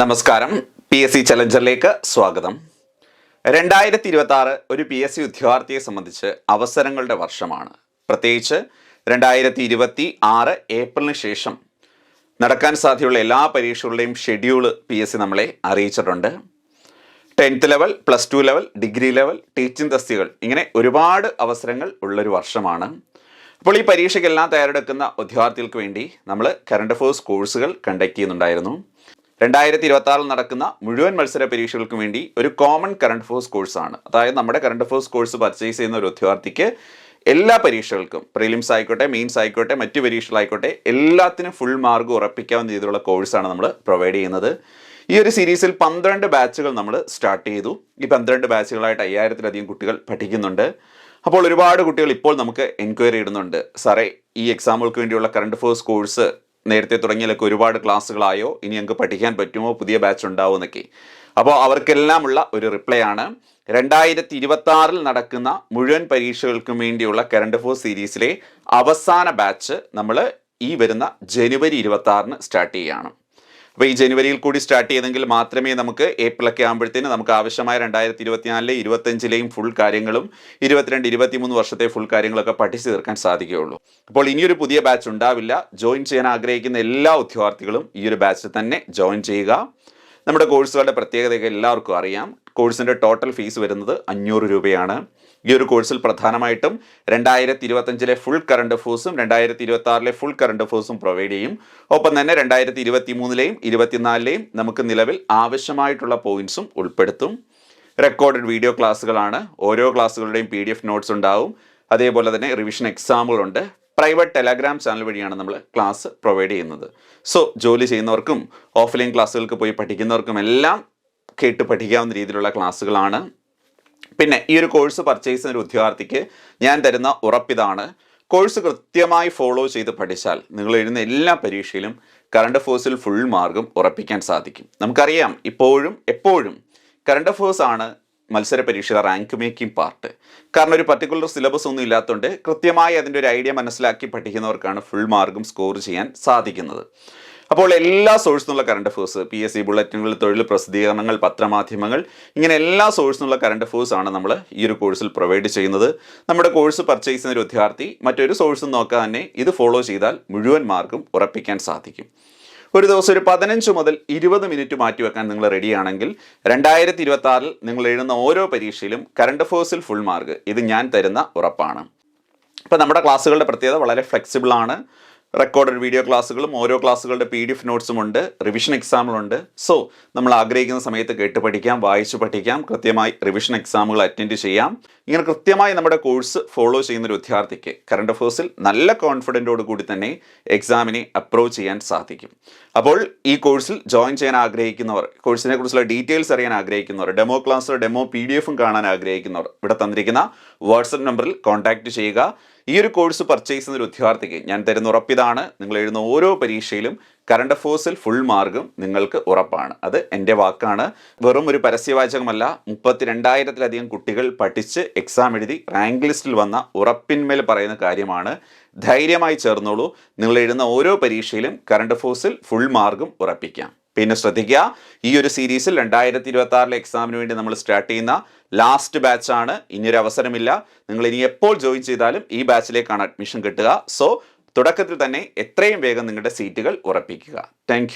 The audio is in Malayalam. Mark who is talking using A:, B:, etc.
A: നമസ്കാരം. പി എസ് സി ചലഞ്ചറിലേക്ക് സ്വാഗതം. രണ്ടായിരത്തി ഇരുപത്തി ആറ് ഒരു പി എസ് സി ഉദ്യോഗാർത്ഥിയെ സംബന്ധിച്ച് അവസരങ്ങളുടെ വർഷമാണ്. പ്രത്യേകിച്ച് രണ്ടായിരത്തി ഇരുപത്തി ആറ് ഏപ്രിലിന് ശേഷം നടക്കാൻ സാധ്യതയുള്ള എല്ലാ പരീക്ഷകളുടെയും ഷെഡ്യൂൾ പി എസ് സി നമ്മളെ അറിയിച്ചിട്ടുണ്ട്. Tenth level plus two level degree level teaching തസ്തികൾ ഇങ്ങനെ ഒരുപാട് അവസരങ്ങൾ ഉള്ളൊരു വർഷമാണ്. അപ്പോൾ ഈ പരീക്ഷയ്ക്കെല്ലാം തയ്യാറെടുക്കുന്ന ഉദ്യോഗാർത്ഥികൾക്ക് വേണ്ടി നമ്മൾ കറണ്ട് അഫേഴ്സ് കോഴ്സുകൾ കണ്ടക്ട് ചെയ്യുന്നുണ്ടായിരുന്നു. രണ്ടായിരത്തി ഇരുപത്തി ആറിൽ നടക്കുന്ന മുഴുവൻ മത്സര പരീക്ഷകൾക്കും വേണ്ടി ഒരു കോമൺ കറണ്ട് അഫേഴ്സ് കോഴ്സാണ് അതായത് നമ്മുടെ കറണ്ട് അഫേഴ്സ് കോഴ്സ് പർച്ചേസ് ചെയ്യുന്ന ഒരു വിദ്യാർത്ഥിക്ക് എല്ലാ പരീക്ഷകൾക്കും പ്രിലിംസ് ആയിക്കോട്ടെ മെയിൻസ് ആയിക്കോട്ടെ മറ്റു പരീക്ഷകളായിക്കോട്ടെ എല്ലാത്തിനും ഫുൾ മാർക്ക് ഉറപ്പിക്കാവുന്ന രീതിയിലുള്ള കോഴ്സാണ് നമ്മൾ പ്രൊവൈഡ് ചെയ്യുന്നത്. ഈ ഒരു സീരീസിൽ പന്ത്രണ്ട് ബാച്ചുകൾ നമ്മൾ സ്റ്റാർട്ട് ചെയ്തു. ഈ പന്ത്രണ്ട് ബാച്ചുകളായിട്ട് അയ്യായിരത്തിലധികം കുട്ടികൾ പഠിക്കുന്നുണ്ട്. അപ്പോൾ ഒരുപാട് കുട്ടികൾ ഇപ്പോൾ നമുക്ക് എൻക്വയറി ഇടുന്നുണ്ട്. സാറേ ഈ എക്സാമുകൾക്ക് വേണ്ടിയുള്ള കറണ്ട് അഫേഴ്സ് കോഴ്സ് നേരത്തെ തുടങ്ങിയാലൊക്കെ ഒരുപാട് ക്ലാസ്സുകളായോ ഇനി ഞങ്ങൾക്ക് പഠിക്കാൻ പറ്റുമോ? പുതിയ ബാച്ച് ഉണ്ടാവോ എന്നൊക്കെ. അപ്പോൾ അവർക്കെല്ലാമുള്ള ഒരു റിപ്ലൈ ആണ്. രണ്ടായിരത്തി ഇരുപത്തി ആറിൽ നടക്കുന്ന മുഴുവൻ പരീക്ഷകൾക്കും വേണ്ടിയുള്ള കറണ്ട് ഫോർ സീരീസിലെ അവസാന ബാച്ച് നമ്മൾ ഈ വരുന്ന ജനുവരി ഇരുപത്തി ആറിന് സ്റ്റാർട്ട് ചെയ്യുകയാണ്. അപ്പോൾ ഈ ജനുവരിയിൽ കൂടി സ്റ്റാർട്ട് ചെയ്തെങ്കിൽ മാത്രമേ നമുക്ക് ഏപ്രിലൊക്കെ ആകുമ്പോഴത്തേന് നമുക്ക് ആവശ്യമായ രണ്ടായിരത്തി ഇരുപത്തിനാലിലെ ഇരുപത്തഞ്ചിലെയും ഫുൾ കാര്യങ്ങളും ഇരുപത്തിരണ്ട് ഇരുപത്തിമൂന്ന് വർഷത്തെ ഫുൾ കാര്യങ്ങളൊക്കെ പഠിച്ചു തീർക്കാൻ സാധിക്കുകയുള്ളൂ. അപ്പോൾ ഇനിയൊരു പുതിയ ബാച്ച് ഉണ്ടാവില്ല. ജോയിൻ ചെയ്യാൻ ആഗ്രഹിക്കുന്ന എല്ലാ ഉദ്യോഗാർത്ഥികളും ഈ ഒരു ബാച്ചിൽ തന്നെ ജോയിൻ ചെയ്യുക. നമ്മുടെ കോഴ്സുകളുടെ പ്രത്യേകതയൊക്കെ എല്ലാവർക്കും അറിയാം. കോഴ്സിന്റെ ടോട്ടൽ ഫീസ് വരുന്നത് അഞ്ഞൂറ് രൂപയാണ്. ഈ ഒരു കോഴ്സിൽ പ്രധാനമായിട്ടും രണ്ടായിരത്തി ഇരുപത്തഞ്ചിലെ ഫുൾ കറണ്ട് അഫേഴ്സും രണ്ടായിരത്തി ഇരുപത്തി ആറിലെ ഫുൾ കറണ്ട് അഫേഴ്സും പ്രൊവൈഡ് ചെയ്യും. ഒപ്പം തന്നെ രണ്ടായിരത്തി ഇരുപത്തി മൂന്നിലെയും ഇരുപത്തിനാലിലെയും നമുക്ക് നിലവിൽ ആവശ്യമായിട്ടുള്ള പോയിന്റ്സും ഉൾപ്പെടുത്തും. റെക്കോർഡഡ് വീഡിയോ ക്ലാസ്സുകളാണ് ഓരോ ക്ലാസ്സുകളുടെയും പി ഡി എഫ് നോട്ട്സ് ഉണ്ടാവും. അതേപോലെ തന്നെ റിവിഷൻ എക്സാമുകളുണ്ട് പ്രൈവറ്റ് ടെലഗ്രാം ചാനൽ വഴിയാണ് നമ്മൾ ക്ലാസ് പ്രൊവൈഡ് ചെയ്യുന്നത്. സോ ജോലി ചെയ്യുന്നവർക്കും ഓഫ്ലൈൻ ക്ലാസ്സുകൾക്ക് പോയി പഠിക്കുന്നവർക്കും എല്ലാം കേട്ട് പഠിക്കാവുന്ന രീതിയിലുള്ള ക്ലാസ്സുകളാണ്. പിന്നെ ഈ ഒരു കോഴ്സ് പർച്ചേസ് ചെയ്യുന്ന ഒരു ഉദ്യോഗാർത്ഥിക്ക് ഞാൻ തരുന്ന ഉറപ്പിതാണ്. കോഴ്സ് കൃത്യമായി ഫോളോ ചെയ്ത് പഠിച്ചാൽ നിങ്ങൾ എഴുതുന്ന എല്ലാ പരീക്ഷയിലും കറണ്ട് അഫേഴ്സിൽ ഫുൾ മാർക്കും ഉറപ്പിക്കാൻ സാധിക്കും. നമുക്കറിയാം ഇപ്പോഴും എപ്പോഴും കറണ്ട് അഫേഴ്സ് ആണ് മത്സര പരീക്ഷയുടെ റാങ്ക് മേക്കിംഗ് പാർട്ട് കാരണം ഒരു പർട്ടിക്കുലർ സിലബസ് ഒന്നും ഇല്ലാത്തതുകൊണ്ട് കൃത്യമായി അതിന്റെ ഒരു ഐഡിയ മനസ്സിലാക്കി പഠിക്കുന്നവർക്കാണ് ഫുൾ മാർക്കും സ്കോർ ചെയ്യാൻ സാധിക്കുന്നത്. അപ്പോൾ എല്ലാ സോഴ്സിൽ നിന്നുള്ള current affairs P S C ബുള്ളറ്റിനുകൾ തൊഴിൽ പ്രസിദ്ധീകരണങ്ങൾ പത്രമാധ്യമങ്ങൾ ഇങ്ങനെ എല്ലാ സോഴ്സിൽ നിന്നുള്ള കറണ്ട് അഫേഴ്സ് ആണ് നമ്മൾ ഈ ഒരു കോഴ്സിൽ പ്രൊവൈഡ് ചെയ്യുന്നത്. നമ്മുടെ കോഴ്സ് പർച്ചേസ് ചെയ്യുന്ന ഒരു വിദ്യാർത്ഥി മറ്റൊരു സോഴ്സും നോക്കാതെ തന്നെ ഇത് ഫോളോ ചെയ്താൽ മുഴുവൻ മാർക്കും ഉറപ്പിക്കാൻ സാധിക്കും. ഒരു ദിവസം ഒരു പതിനഞ്ച് മുതൽ ഇരുപത് മിനിറ്റ് മാറ്റിവെക്കാൻ നിങ്ങൾ റെഡിയാണെങ്കിൽ രണ്ടായിരത്തി ഇരുപത്തി ആറിൽ നിങ്ങൾ എഴുതുന്ന ഓരോ പരീക്ഷയിലും കറണ്ട് അഫേഴ്സിൽ ഫുൾ മാർക്ക് ഇത് ഞാൻ തരുന്ന ഉറപ്പാണ്. ഇപ്പം നമ്മുടെ ക്ലാസ്സുകളുടെ പ്രത്യേകത വളരെ ഫ്ലെക്സിബിൾ ആണ്. റെക്കോർഡഡ് വീഡിയോ ക്ലാസ്സുകളും ഓരോ ക്ലാസ്സുകളുടെ പി ഡി എഫ് നോട്ട്സും ഉണ്ട് റിവിഷൻ എക്സാമുകളുണ്ട് സോ നമ്മൾ ആഗ്രഹിക്കുന്ന സമയത്ത് കേട്ട് പഠിക്കാം വായിച്ചു പഠിക്കാം കൃത്യമായി റിവിഷൻ എക്സാമുകൾ അറ്റൻഡ് ചെയ്യാം. ഇങ്ങനെ കൃത്യമായി നമ്മുടെ കോഴ്സ് ഫോളോ ചെയ്യുന്ന ഒരു വിദ്യാർത്ഥിക്ക് കറണ്ട് അഫേഴ്സിൽ നല്ല കോൺഫിഡന്റോട് കൂടി തന്നെ എക്സാമിനെ അപ്രോച്ച് ചെയ്യാൻ സാധിക്കും. അപ്പോൾ ഈ കോഴ്സിൽ ജോയിൻ ചെയ്യാൻ ആഗ്രഹിക്കുന്നവർ കോഴ്സിനെ കുറിച്ചുള്ള ഡീറ്റെയിൽസ് അറിയാൻ ആഗ്രഹിക്കുന്നവർ demo class demo P D എഫും കാണാൻ ആഗ്രഹിക്കുന്നവർ ഇവിടെ തന്നിരിക്കുന്ന വാട്സപ്പ് നമ്പറിൽ കോൺടാക്റ്റ് ചെയ്യുക. ഈ ഒരു കോഴ്സ് പർച്ചേസ് ചെയ്യുന്ന ഒരു ഉദ്യോഗാർത്ഥിക്ക് ഞാൻ തരുന്ന ഉറപ്പിതാണ് നിങ്ങൾ എഴുതുന്ന ഓരോ പരീക്ഷയിലും കറണ്ട് അഫേഴ്സിൽ ഫുൾ മാർക്കും നിങ്ങൾക്ക് ഉറപ്പാണ്. അത് എന്റെ വാക്കാണ്. വെറും ഒരു പരസ്യവാചകമല്ല മുപ്പത്തി രണ്ടായിരത്തിലധികം കുട്ടികൾ പഠിച്ച് എക്സാം എഴുതി റാങ്ക് ലിസ്റ്റിൽ വന്ന ഉറപ്പിന്മേൽ പറയുന്ന കാര്യമാണ്. ധൈര്യമായി ചേർന്നോളൂ. നിങ്ങൾ എഴുതുന്ന ഓരോ പരീക്ഷയിലും കറണ്ട് അഫേഴ്സിൽ ഫുൾ മാർക്കും ഉറപ്പിക്കാം. പിന്നെ ശ്രദ്ധിക്കുക ഈ ഒരു സീരീസിൽ രണ്ടായിരത്തി ഇരുപത്തി ആറിലെ എക്സാമിന് വേണ്ടി നമ്മൾ സ്റ്റാർട്ട് ചെയ്യുന്ന ലാസ്റ്റ് ബാച്ചാണ് ഇനിയൊരു അവസരമില്ല. നിങ്ങൾ ഇനി എപ്പോൾ ജോയിൻ ചെയ്താലും ഈ ബാച്ചിലേക്കാണ് അഡ്മിഷൻ കിട്ടുക. സോ തുടക്കത്തിൽ തന്നെ എത്രയും വേഗം നിങ്ങളുടെ സീറ്റുകൾ ഉറപ്പിക്കുക. താങ്ക്